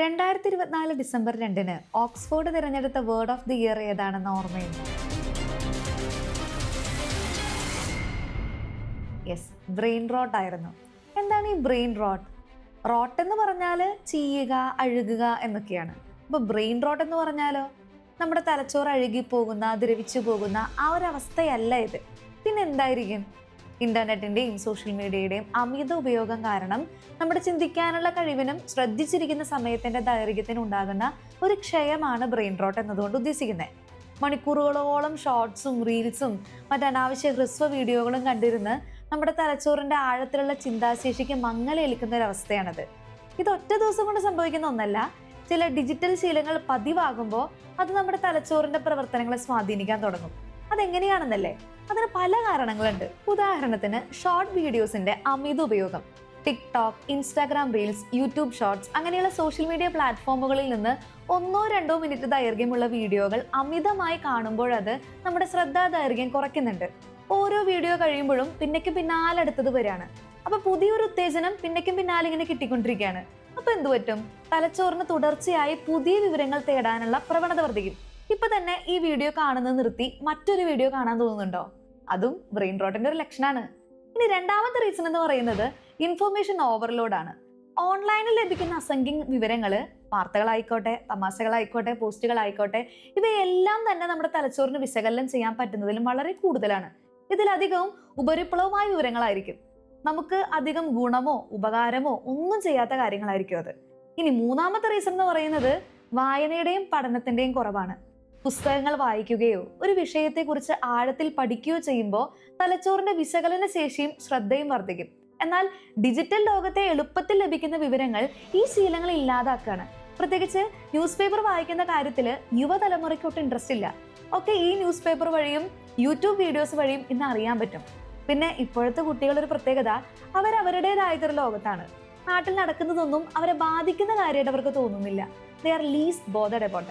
രണ്ടായിരത്തി ഇരുപത്തിനാല് ഡിസംബർ രണ്ടിന് ഓക്സ്ഫോർഡ് തിരഞ്ഞെടുത്ത വേർഡ് ഓഫ് ദി ഇയർ ഏതാണെന്ന് ഓർമ്മയുണ്ട്? യെസ് ബ്രെയിൻ റോട്ട് ആയിരുന്നു. എന്താണ് ഈ ബ്രെയിൻ റോട്ട്? റോട്ട് എന്ന് പറഞ്ഞാൽ ചീയുക അഴുകുക എന്നൊക്കെയാണ്. അപ്പോൾ ബ്രെയിൻ റോട്ട് എന്ന് പറഞ്ഞാലോ? നമ്മുടെ തലച്ചോറ് അഴുകി പോകുന്ന ദ്രവിച്ചു പോകുന്ന ആ ഒരു അവസ്ഥയല്ല ഇത്. പിന്നെ എന്തായിരിക്കും ഇന്റർനെറ്റിന്റെയും സോഷ്യൽ മീഡിയയുടെയും അമിത ഉപയോഗം കാരണം നമ്മുടെ ചിന്തിക്കാനുള്ള കഴിവിനും ശ്രദ്ധിച്ചിരിക്കുന്ന സമയത്തിന്റെ ദൈർഘ്യത്തിനും ഉണ്ടാകുന്ന ഒരു ക്ഷയമാണ് ബ്രെയിൻ റോട്ട് എന്നതുകൊണ്ട് ഉദ്ദേശിക്കുന്നത്. മണിക്കൂറുകളോളം ഷോർട്സും റീൽസും മറ്റനാവശ്യ ഹ്രസ്വ വീഡിയോകളും കണ്ടിരുന്ന് നമ്മുടെ തലച്ചോറിന്റെ ആഴത്തിലുള്ള ചിന്താശേഷിക്ക് മങ്ങലേൽക്കുന്ന ഒരു അവസ്ഥയാണത്. ഇത് ഒറ്റ ദിവസം കൊണ്ട് സംഭവിക്കുന്ന ഒന്നല്ല ചില ഡിജിറ്റൽ ശീലങ്ങൾ പതിവാകുമ്പോൾ അത് നമ്മുടെ തലച്ചോറിന്റെ പ്രവർത്തനങ്ങളെ സ്വാധീനിക്കാൻ തുടങ്ങും. അതെങ്ങനെയാണെന്നല്ലേ? അതിന് പല കാരണങ്ങളുണ്ട്. ഉദാഹരണത്തിന് ഷോർട്ട് വീഡിയോസിന്റെ അമിത ഉപയോഗം TikTok Instagram reels YouTube shorts അങ്ങനെയുള്ള സോഷ്യൽ മീഡിയ പ്ലാറ്റ്ഫോമുകളിൽ നിന്ന് ഒന്നോ രണ്ടോ മിനിറ്റ് ദൈർഘ്യമുള്ള വീഡിയോകൾ അമിതമായി കാണുമ്പോൾ അത് നമ്മുടെ ശ്രദ്ധാ ദൈർഘ്യം കുറയ്ക്കുന്നുണ്ട്. ഓരോ വീഡിയോ കഴിയുമ്പോഴും പിന്നേക്ക് പിന്നാലെ അടുത്തത് വരികയാണ്. അപ്പൊ പുതിയൊരു ഉത്തേജനം പിന്നേക്കും പിന്നാലെ ഇങ്ങനെ കിട്ടിക്കൊണ്ടിരിക്കുകയാണ്. അപ്പൊ എന്തു പറ്റും? തലച്ചോറിന് തുടർച്ചയായി പുതിയ വിവരങ്ങൾ തേടാനുള്ള പ്രവണത വർദ്ധിക്കും. ഇപ്പൊ തന്നെ ഈ വീഡിയോ കാണുന്നത് നിർത്തി മറ്റൊരു വീഡിയോ കാണാൻ തോന്നുന്നുണ്ടോ? അതും ബ്രെയിൻ റോട്ടിന്റെ ഒരു ലക്ഷണമാണ് ഇനി രണ്ടാമത്തെ റീസൺ എന്ന് പറയുന്നത് ഇൻഫർമേഷൻ ഓവർലോഡാണ് ഓൺലൈനിൽ ലഭിക്കുന്ന അസംഖ്യം വിവരങ്ങൾ വാർത്തകളായിക്കോട്ടെ തമാശകളായിക്കോട്ടെ പോസ്റ്റുകളായിക്കോട്ടെ ഇവയെല്ലാം തന്നെ നമ്മുടെ തലച്ചോറിന് വിശകലനം ചെയ്യാൻ പറ്റുന്നതിലും വളരെ കൂടുതലാണ്. ഇതിലധികവും ഉപരിപ്ലവമായ വിവരങ്ങളായിരിക്കും. നമുക്ക് അധികം ഗുണമോ ഉപകാരമോ ഒന്നും ചെയ്യാത്ത കാര്യങ്ങളായിരിക്കും അത്. ഇനി മൂന്നാമത്തെ റീസൺ എന്ന് പറയുന്നത് വായനയുടെയും പഠനത്തിന്റെയും കുറവാണ്. പുസ്തകങ്ങൾ വായിക്കുകയോ ഒരു വിഷയത്തെക്കുറിച്ച് ആഴത്തിൽ പഠിക്കുകയോ ചെയ്യുമ്പോൾ തലച്ചോറിന്റെ വിശകലന ശേഷിയും ശ്രദ്ധയും വർദ്ധിക്കും. എന്നാൽ ഡിജിറ്റൽ ലോകത്തെ എളുപ്പത്തിൽ ലഭിക്കുന്ന വിവരങ്ങൾ ഈ ശീലങ്ങൾ ഇല്ലാതാക്കാണ്. പ്രത്യേകിച്ച് ന്യൂസ് പേപ്പർ വായിക്കുന്ന കാര്യത്തിൽ യുവതലമുറയ്ക്ക് ഒട്ടും ഇൻട്രസ്റ്റ് ഇല്ല. ഒക്കെ ഈ ന്യൂസ് പേപ്പർ വഴിയും യൂട്യൂബ് വീഡിയോസ് വഴിയും ഇന്ന് അറിയാൻ പറ്റും. പിന്നെ ഇപ്പോഴത്തെ കുട്ടികളുടെ ഒരു പ്രത്യേകത അവർ ലോകത്താണ്. നാട്ടിൽ നടക്കുന്നതൊന്നും അവരെ ബാധിക്കുന്ന കാര്യമായിട്ട് അവർക്ക് തോന്നുന്നില്ല. They are least bothered about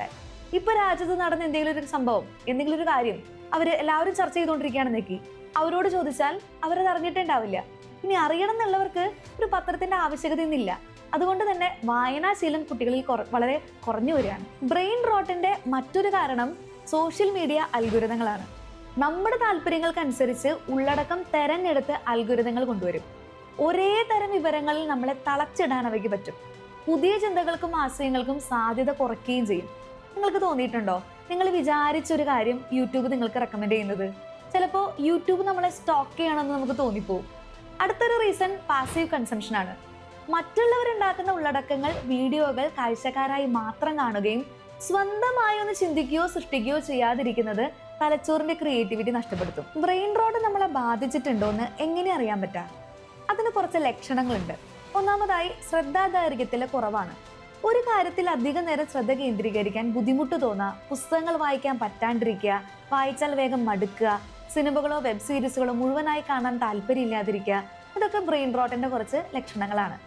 ഇപ്പൊ രാജ്യത്ത് നടന്ന എന്തെങ്കിലും ഒരു സംഭവം എന്തെങ്കിലും ഒരു കാര്യം അവർ എല്ലാവരും ചർച്ച ചെയ്തുകൊണ്ടിരിക്കുകയാണെന്നേക്ക് അവരോട് ചോദിച്ചാൽ അവരത് അറിഞ്ഞിട്ടുണ്ടാവില്ല. ഇനി അറിയണം എന്നുള്ളവർക്ക് ഒരു പത്രത്തിന്റെ ആവശ്യകത ഇന്നില്ല അതുകൊണ്ട് തന്നെ വായനാശീലം കുട്ടികളിൽ വളരെ കുറഞ്ഞു വരികയാണ്. ബ്രെയിൻ റോട്ടിന്റെ മറ്റൊരു കാരണം സോഷ്യൽ മീഡിയ അത്ഭുരതങ്ങളാണ് നമ്മുടെ താല്പര്യങ്ങൾക്കനുസരിച്ച് ഉള്ളടക്കം തെരഞ്ഞെടുത്ത് അത്ഭുരതങ്ങൾ കൊണ്ടുവരും. ഒരേ തരം വിവരങ്ങളിൽ നമ്മളെ തളച്ചിടാൻ അവയ്ക്ക് പറ്റും. പുതിയ ചിന്തകൾക്കും ആശയങ്ങൾക്കും സാധ്യത കുറയ്ക്കുകയും ചെയ്യും. നിങ്ങൾക്ക് തോന്നിയിട്ടുണ്ടോ? നിങ്ങൾ വിചാരിച്ച ഒരു കാര്യം യൂട്യൂബ് നിങ്ങൾക്ക് റെക്കമെൻഡ് ചെയ്യുന്നത്. ചിലപ്പോൾ യൂട്യൂബ് നമ്മളെ സ്റ്റോക്ക് ചെയ്യണമെന്ന് നമുക്ക് തോന്നിപ്പോവും. അടുത്തൊരു റീസൺ പാസീവ് കൺസംഷൻ ആണ്. മറ്റുള്ളവരുണ്ടാക്കുന്ന ഉള്ളടക്കങ്ങൾ വീഡിയോകൾ കാഴ്ചക്കാരായി മാത്രം കാണുകയും സ്വന്തമായി ഒന്ന് ചിന്തിക്കുകയോ സൃഷ്ടിക്കുകയോ ചെയ്യാതിരിക്കുന്നത് തലച്ചോറിന്റെ ക്രിയേറ്റിവിറ്റി നഷ്ടപ്പെടുത്തും. ബ്രെയിൻ റോഡ് നമ്മളെ ബാധിച്ചിട്ടുണ്ടോ എന്ന് എങ്ങനെ അറിയാൻ പറ്റാം? അതിന് കുറച്ച് ലക്ഷണങ്ങളുണ്ട്. ഒന്നാമതായി ശ്രദ്ധാദൈർഘ്യത്തിലെ കുറവാണ്. ഒരു കാര്യത്തിൽ അധിക നേരം ശ്രദ്ധ കേന്ദ്രീകരിക്കാൻ ബുദ്ധിമുട്ട് തോന്നുക പുസ്തകങ്ങൾ വായിക്കാൻ പറ്റാണ്ടിരിക്കുക വായിച്ചാൽ വേഗം മടുക്കുക സിനിമകളോ വെബ് സീരീസുകളോ മുഴുവനായി കാണാൻ താല്പര്യമില്ലാതിരിക്കുക ഇതൊക്കെ ബ്രെയിൻ റോട്ടിന്റെ കുറച്ച് ലക്ഷണങ്ങളാണ്.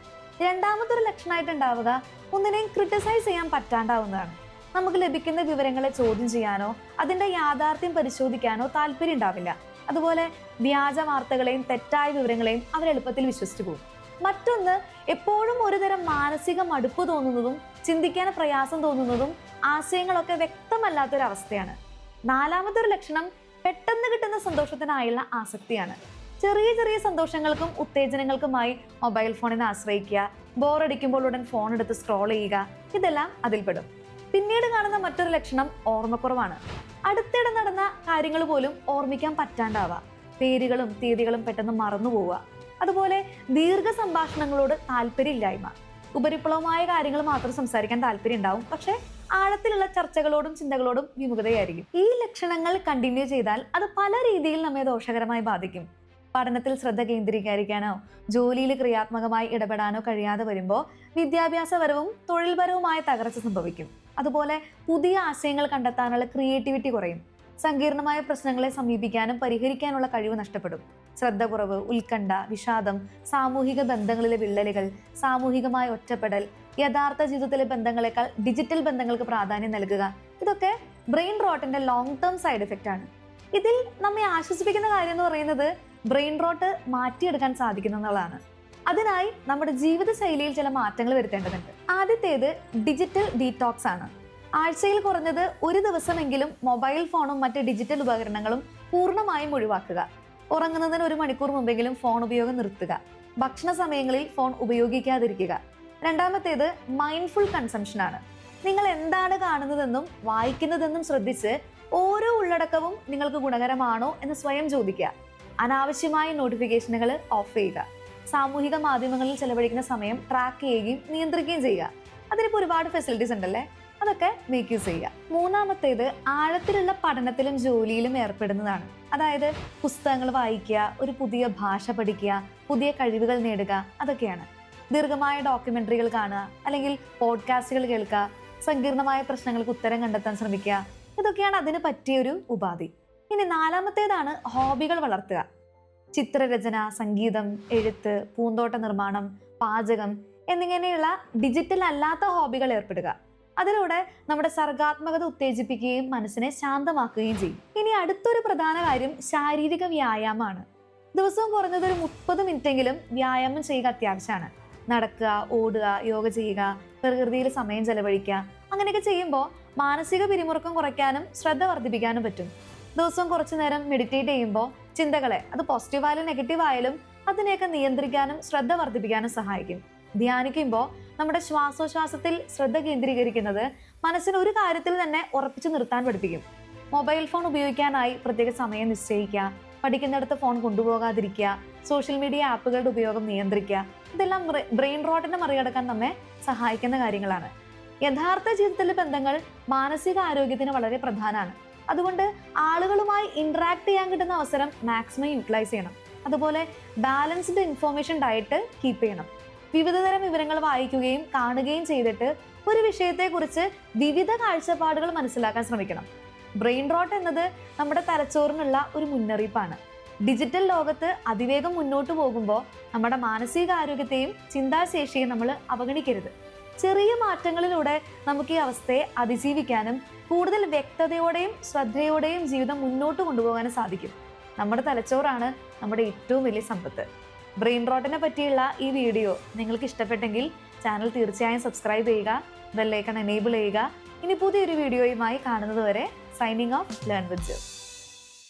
രണ്ടാമതൊരു ലക്ഷണമായിട്ട് ഉണ്ടാവുക ഒന്നിനെയും ക്രിട്ടിസൈസ് ചെയ്യാൻ പറ്റാണ്ടാവുന്നതാണ്. നമുക്ക് ലഭിക്കുന്ന വിവരങ്ങളെ ചോദ്യം ചെയ്യാനോ അതിന്റെ യാഥാർത്ഥ്യം പരിശോധിക്കാനോ താല്പര്യം ഉണ്ടാവില്ല അതുപോലെ വ്യാജ വാർത്തകളെയും തെറ്റായ വിവരങ്ങളെയും അവർ എളുപ്പത്തിൽ വിശ്വസിച്ചു പോകും. മറ്റൊന്ന് എപ്പോഴും ഒരുതരം മാനസിക മടുപ്പ് തോന്നുന്നതും ചിന്തിക്കാൻ പ്രയാസം തോന്നുന്നതും ആശയങ്ങളൊക്കെ വ്യക്തമല്ലാത്തൊരവസ്ഥയാണ്. നാലാമത്തെ ഒരു ലക്ഷണം പെട്ടെന്ന് കിട്ടുന്ന സന്തോഷത്തിനായുള്ള ആസക്തിയാണ്. ചെറിയ ചെറിയ സന്തോഷങ്ങൾക്കും ഉത്തേജനങ്ങൾക്കുമായി മൊബൈൽ ഫോണിനെ ആശ്രയിക്കുക ബോറടിക്കുമ്പോൾ ഉടൻ ഫോൺ എടുത്ത് സ്ക്രോൾ ചെയ്യുക ഇതെല്ലാം അതിൽപ്പെടും. പിന്നീട് കാണുന്ന മറ്റൊരു ലക്ഷണം ഓർമ്മക്കുറവാണ്. അടുത്തിടെ നടന്ന കാര്യങ്ങൾ പോലും ഓർമ്മിക്കാൻ പറ്റാണ്ടാവുക പേരുകളും തീയതികളും പെട്ടെന്ന് മറന്നു പോവുക അതുപോലെ ദീർഘ സംഭാഷണങ്ങളോട് താല്പര്യമില്ലായ്മ. ഉപരിപ്ലവമായ കാര്യങ്ങൾ മാത്രം സംസാരിക്കാൻ താല്പര്യം ഉണ്ടാവും. പക്ഷെ ആഴത്തിലുള്ള ചർച്ചകളോടും ചിന്തകളോടും വിമുഖതയായിരിക്കും. ഈ ലക്ഷണങ്ങൾ കണ്ടിന്യൂ ചെയ്താൽ അത് പല രീതിയിൽ നമ്മെ ദോഷകരമായി ബാധിക്കും. പഠനത്തിൽ ശ്രദ്ധ കേന്ദ്രീകരിക്കാനോ ജോലിയിൽ ക്രിയാത്മകമായി ഇടപെടാനോ കഴിയാതെ വരുമ്പോൾ വിദ്യാഭ്യാസപരവും തൊഴിൽപരവുമായ തകർച്ച സംഭവിക്കും. അതുപോലെ പുതിയ ആശയങ്ങൾ കണ്ടെത്താനുള്ള ക്രിയേറ്റിവിറ്റി കുറയും. സങ്കീർണമായ പ്രശ്നങ്ങളെ സമീപിക്കാനും പരിഹരിക്കാനുള്ള കഴിവ് നഷ്ടപ്പെടും. ശ്രദ്ധ കുറവ് ഉത്കണ്ഠ വിഷാദം സാമൂഹിക ബന്ധങ്ങളിലെ വിള്ളലുകൾ സാമൂഹികമായ ഒറ്റപ്പെടൽ യഥാർത്ഥ ജീവിതത്തിലെ ബന്ധങ്ങളെക്കാൾ ഡിജിറ്റൽ ബന്ധങ്ങൾക്ക് പ്രാധാന്യം നൽകുക ഇതൊക്കെ ബ്രെയിൻ റോട്ടിന്റെ ലോങ് ടേം സൈഡ് എഫക്റ്റ് ആണ്. ഇതിൽ നമ്മെ ആശ്വസിപ്പിക്കുന്ന കാര്യം എന്ന് പറയുന്നത് ബ്രെയിൻ റോട്ട് മാറ്റിയെടുക്കാൻ സാധിക്കുന്നു എന്നുള്ളതാണ് അതിനായി നമ്മുടെ ജീവിതശൈലിയിൽ ചില മാറ്റങ്ങൾ വരുത്തേണ്ടതുണ്ട്. ആദ്യത്തേത് ഡിജിറ്റൽ ഡീടോക്സ് ആണ്. ആഴ്ചയിൽ കുറഞ്ഞത് ഒരു ദിവസമെങ്കിലും മൊബൈൽ ഫോണും മറ്റ് ഡിജിറ്റൽ ഉപകരണങ്ങളും പൂർണമായും ഒഴിവാക്കുക. ഉറങ്ങുന്നതിന് ഒരു മണിക്കൂർ മുമ്പെങ്കിലും ഫോൺ ഉപയോഗം നിർത്തുക. ഭക്ഷണ സമയങ്ങളിൽ ഫോൺ ഉപയോഗിക്കാതിരിക്കുക. രണ്ടാമത്തേത് മൈൻഡ്ഫുൾ കൺസംഷൻ ആണ്. നിങ്ങൾ എന്താണ് കാണുന്നതെന്നും വായിക്കുന്നതെന്നും ശ്രദ്ധിച്ച് ഓരോ ഉള്ളടക്കവും നിങ്ങൾക്ക് ഗുണകരമാണോ എന്ന് സ്വയം ചോദിക്കുക. അനാവശ്യമായ നോട്ടിഫിക്കേഷനുകൾ ഓഫ് ചെയ്യുക. സാമൂഹിക മാധ്യമങ്ങളിൽ ചെലവഴിക്കുന്ന സമയം ട്രാക്ക് ചെയ്യുകയും നിയന്ത്രിക്കുകയും ചെയ്യുക. അതിനിപ്പോൾ ഒരുപാട് ഫെസിലിറ്റീസ് ഉണ്ടല്ലേ? അതൊക്കെ മേക്ക് യൂസ് ചെയ്യുക മൂന്നാമത്തേത് ആഴത്തിലുള്ള പഠനത്തിലും ജോലിയിലും ഏർപ്പെടുന്നതാണ്. അതായത് പുസ്തകങ്ങൾ വായിക്കുക ഒരു പുതിയ ഭാഷ പഠിക്കുക പുതിയ കഴിവുകൾ നേടുക അതൊക്കെയാണ്. ദീർഘമായ ഡോക്യുമെന്ററികൾ കാണുക അല്ലെങ്കിൽ പോഡ്കാസ്റ്റുകൾ കേൾക്കുക സങ്കീർണമായ പ്രശ്നങ്ങൾക്ക് ഉത്തരം കണ്ടെത്താൻ ശ്രമിക്കുക ഇതൊക്കെയാണ് അതിന് പറ്റിയൊരു ഉപാധി. ഇനി നാലാമത്തേതാണ് ഹോബികൾ വളർത്തുക. ചിത്രരചന സംഗീതം എഴുത്ത് പൂന്തോട്ട നിർമ്മാണം പാചകം എന്നിങ്ങനെയുള്ള ഡിജിറ്റൽ അല്ലാത്ത ഹോബികൾ ഏർപ്പെടുക. അതിലൂടെ നമ്മുടെ സർഗാത്മകത ഉത്തേജിപ്പിക്കുകയും മനസ്സിനെ ശാന്തമാക്കുകയും ചെയ്യും. ഇനി അടുത്തൊരു പ്രധാന കാര്യം ശാരീരിക വ്യായാമമാണ്. ദിവസവും കുറഞ്ഞത് ഒരു മുപ്പത് മിനിറ്റെങ്കിലും വ്യായാമം ചെയ്യുക അത്യാവശ്യമാണ്. നടക്കുക ഓടുക യോഗ ചെയ്യുക പ്രകൃതിയിൽ സമയം ചെലവഴിക്കുക അങ്ങനെയൊക്കെ ചെയ്യുമ്പോൾ മാനസിക പിരിമുറുക്കം കുറയ്ക്കാനും ശ്രദ്ധ വർദ്ധിപ്പിക്കാനും പറ്റും. ദിവസവും കുറച്ചു നേരം മെഡിറ്റേറ്റ് ചെയ്യുമ്പോൾ ചിന്തകളെ അത് പോസിറ്റീവ് ആയാലും നെഗറ്റീവ് ആയാലും അതിനെയൊക്കെ നിയന്ത്രിക്കാനും ശ്രദ്ധ വർദ്ധിപ്പിക്കാനും സഹായിക്കും. ധ്യാനിക്കുമ്പോൾ നമ്മുടെ ശ്വാസോച്ഛ്വാസത്തിൽ ശ്രദ്ധ കേന്ദ്രീകരിക്കുന്നത് മനസ്സിന് ഒരു കാര്യത്തിൽ തന്നെ ഉറപ്പിച്ചു നിർത്താൻ പഠിപ്പിക്കും. മൊബൈൽ ഫോൺ ഉപയോഗിക്കാനായി പ്രത്യേക സമയം നിശ്ചയിക്കുക. പഠിക്കുന്നിടത്ത് ഫോൺ കൊണ്ടുപോകാതിരിക്കുക. സോഷ്യൽ മീഡിയ ആപ്പുകളുടെ ഉപയോഗം നിയന്ത്രിക്കുക. ഇതെല്ലാം ബ്രെയിൻ റോട്ടിനെ മറികടക്കാൻ നമ്മെ സഹായിക്കുന്ന കാര്യങ്ങളാണ്. യഥാർത്ഥ ജീവിതത്തിലെ ബന്ധങ്ങൾ മാനസിക ആരോഗ്യത്തിന് വളരെ പ്രധാനമാണ്. അതുകൊണ്ട് ആളുകളുമായി ഇന്ററാക്ട് ചെയ്യാൻ കിട്ടുന്ന അവസരം മാക്സിമം യൂട്ടിലൈസ് ചെയ്യണം. അതുപോലെ ബാലൻസ്ഡ് ഇൻഫോർമേഷൻ ഡയറ്റ് കീപ്പ് ചെയ്യണം. വിവിധതരം വിവരങ്ങൾ വായിക്കുകയും കാണുകയും ചെയ്തിട്ട് ഒരു വിഷയത്തെക്കുറിച്ച് വിവിധ കാഴ്ചപ്പാടുകൾ മനസ്സിലാക്കാൻ ശ്രമിക്കണം. ബ്രെയിൻ റോട്ട് എന്നത് നമ്മുടെ തലച്ചോറിനുള്ള ഒരു മുന്നറിയിപ്പാണ്. ഡിജിറ്റൽ ലോകത്ത് അതിവേഗം മുന്നോട്ട് പോകുമ്പോൾ നമ്മുടെ മാനസികാരോഗ്യത്തെയും ചിന്താശേഷിയും നമ്മൾ അവഗണിക്കരുത്. ചെറിയ മാറ്റങ്ങളിലൂടെ നമുക്ക് ഈ അവസ്ഥയെ അതിജീവിക്കാനും കൂടുതൽ വ്യക്തതയോടെയും ശ്രദ്ധയോടെയും ജീവിതം മുന്നോട്ട് കൊണ്ടുപോകാനും സാധിക്കും. നമ്മുടെ തലച്ചോറാണ് നമ്മുടെ ഏറ്റവും വലിയ സമ്പത്ത്. ബ്രെയിൻ റോട്ടിനെ പറ്റിയുള്ള ഈ വീഡിയോ നിങ്ങൾക്ക് ഇഷ്ടപ്പെട്ടെങ്കിൽ ചാനൽ തീർച്ചയായും സബ്സ്ക്രൈബ് ചെയ്യുക ബെല്ലൈക്കൺ എനേബിൾ ചെയ്യുക. ഇനി പുതിയൊരു വീഡിയോയുമായി കാണുന്നതുവരെ സൈനിങ് ഓഫ് ലേൺ വിത്ത്